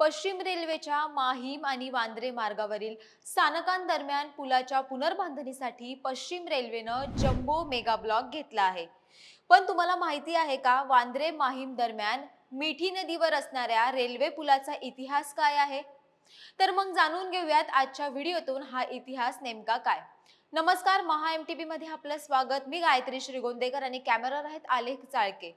पश्चिम रेल्वेच्या माहीम आणि वांद्रे मार्गावरील स्थानकांदरम्यान पुलाच्या पुनर्बांधणीसाठी पश्चिम रेल्वेनं जम्बो मेगा ब्लॉक घेतला आहे. पण तुम्हाला माहिती आहे का वांद्रे माहीम दरम्यान मिठी नदीवर असणाऱ्या रेल्वे पुलाचा इतिहास काय आहे? तर मग जाणून घेऊयात आजच्या व्हिडिओतून हा इतिहास नेमका काय? नमस्कार महा एम टी मध्ये आपलं स्वागत. मी गायत्री श्रीगोंदेकर आणि कॅमेरा आहेत आलेख चाळके.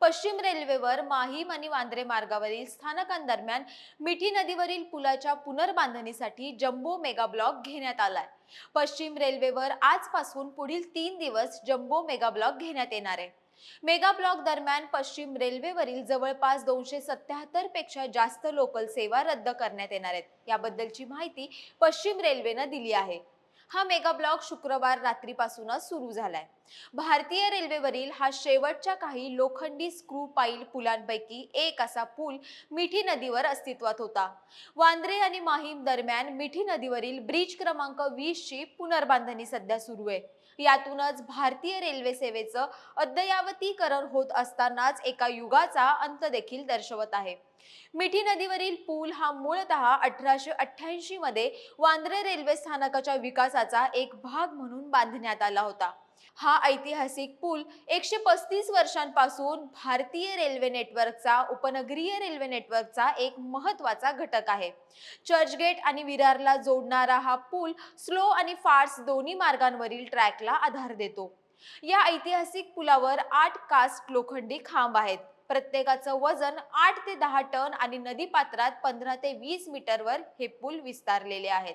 पश्चिम रेल्वेवर माहीम आणि वांद्रे मार्गावरील स्थानकांदरम्यान मिठी नदीवरील पुलाच्या पुनर्बांधणीसाठी जम्बो मेगा ब्लॉक घेण्यात आलाय. पश्चिम रेल्वेवर आजपासून पुढील तीन दिवस जम्बो मेगा ब्लॉक घेण्यात येणार आहे. मेगा ब्लॉक दरम्यान पश्चिम रेल्वेवरील जवळपास दोनशे सत्याहत्तरपेक्षा जास्त लोकल सेवा रद्द करण्यात येणार आहेत. याबद्दलची माहिती पश्चिम रेल्वेनं दिली आहे. हा मेगा ब्लॉक शुक्रवार रात्रीपासूनच सुरू झालाय. भारतीय रेल्वेवरील हा शेवटच्या काही लोखंडी स्क्रू पाईल पुलांपैकी एक असा पूल मिठी नदीवर अस्तित्वात होता. वांद्रे आणि माहीम दरम्यान मिठी नदीवरील ब्रिज क्रमांक वीस ची पुनर्बांधणी सध्या सुरू आहे. यातूनच भारतीय रेल्वे सेवेचं अद्ययावतीकरण होत असतानाच एका युगाचा अंत देखील दर्शवत आहे. मिठी नदीवरील पूल हा मूळतः अठराशे अठ्ठ्याऐंशी मध्ये वांद्रे रेल्वे स्थानकाच्या विकासाचा एक भाग म्हणून बांधण्यात आला होता. हा ऐतिहासिक पूल एकशे पस्तीस वर्षांपासून भारतीय रेल्वे नेटवर्कचा उपनगरीय रेल्वे नेटवर्कचा एक महत्त्वाचा घटक आहे. चर्चगेट आणि विरारला जोडणारा हा पूल स्लो आणि फास्ट दोन्ही मार्गांवरील ट्रॅकला आधार देतो. या ऐतिहासिक पुलावर आठ कास्ट लोखंडी खांब आहेत. प्रत्येकाचं वजन आठ ते दहा टन आणि नदीपात्रात पंधरा ते वीस मीटरवर हे पूल विस्तारलेले आहेत.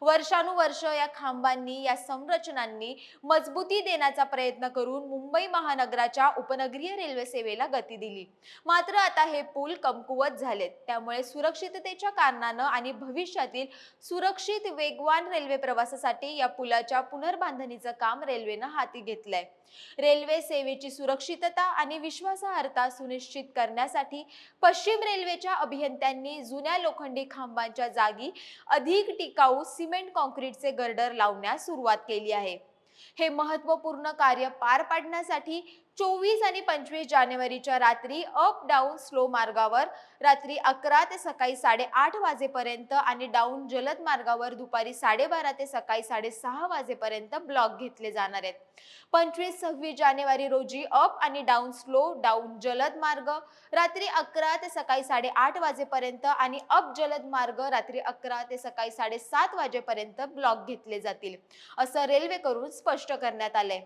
वर्षानुवर्ष या खांबांनी या संरचनांनी मजबूती देण्याचा प्रयत्न करून मुंबई महानगराच्या उपनगरीय रेल्वे सेवेला गती दिली. मात्र आता हे पूल कमकुवत झालेत. त्यामुळे सुरक्षिततेच्या कारणानं आणि भविष्यातील सुरक्षित वेगवान रेल्वे प्रवासासाठी या पुलाच्या पुनर्बांधणीचं काम रेल्वेनं हाती घेतलंय. रेल्वे सेवेची सुरक्षितता आणि विश्वासार्हता सुनिश्चित करण्यासाठी पश्चिम रेल्वेच्या अभियंत्यांनी जुन्या लोखंडी खांबांच्या जागी अधिक टिकाऊ सिमेंट कॉन्क्रीटचे गर्डर लावण्यास सुरुवात केली आहे. हे महत्त्वपूर्ण कार्य पार पाडण्यासाठी चोवीस आणि पंचवीस जानेवारीच्या रात्री अप डाऊन स्लो मार्गावर रात्री अकरा ते सकाळी साडेआठ वाजेपर्यंत आणि डाऊन जलद मार्गावर दुपारी साडेबारा ते सकाळी साडेसहा वाजेपर्यंत ब्लॉक घेतले जाणार आहेत. पंचवीस सव्वीस जानेवारी रोजी अप आणि डाऊन स्लो डाऊन जलद मार्ग रात्री अकरा ते सकाळी साडेआठ वाजेपर्यंत आणि अप जलद मार्ग रात्री अकरा ते सकाळी साडेसात वाजेपर्यंत ब्लॉक घेतले जातील. असं रेल्वेकडून स्पष्ट करण्यात आलंय.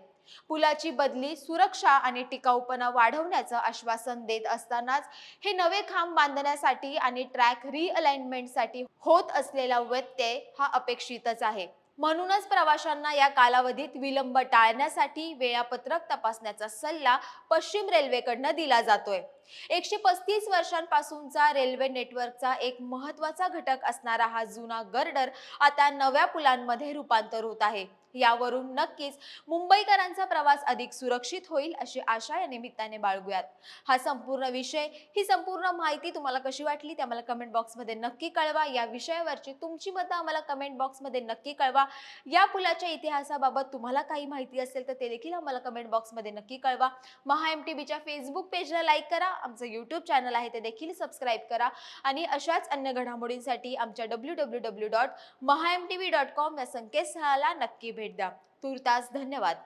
पुलाची बदली सुरक्षा आणि टिकाऊपणा वाढवण्याचं आश्वासन देत असतानाच हे नवे खांब बांधण्यासाठी आणि ट्रॅक रिअलाइनमेंटसाठी होत असलेला व्यत्यय हा अपेक्षितच आहे. म्हणूनच प्रवाशांना या कालावधीत विलंब टाळण्यासाठी वेळापत्रक तपासण्याचा सल्ला पश्चिम रेल्वेकडनं दिला जातोय. एकशे पस्तीस वर्षांपासूनचा रेल्वे नेटवर्कचा एक महत्त्वाचा घटक असणारा हा जुना गर्डर आता नव्या पुलांमध्ये रूपांतर होत आहे. यावरून नक्कीच मुंबईकरांचा प्रवास अधिक सुरक्षित होईल अशी आशा या निमित्ताने बाळगूयात. हा संपूर्ण विषय ही संपूर्ण माहिती तुम्हाला कशी वाटली ते आम्हाला कमेंट बॉक्समध्ये नक्की कळवा. या विषयावरची तुमची मतं आम्हाला कमेंट बॉक्समध्ये नक्की कळवा. या पुलाच्या इतिहासाबाबत तुम्हाला काही माहिती असेल तर ते देखील आम्हाला कमेंट बॉक्समध्ये नक्की कळवा. महा एम टी बीच्या फेसबुक पेजला लाईक करा. आमचं यूट्यूब चॅनल आहे ते देखील सबस्क्राईब करा. आणि अशाच अन्य घडामोडींसाठी आमच्या डब्ल्यू डब्ल्यू डब्ल्यू डॉट महाएम टी व्ही डॉट कॉम या संकेतस्थळाला नक्की भेट द्या. तुर्तास धन्यवाद.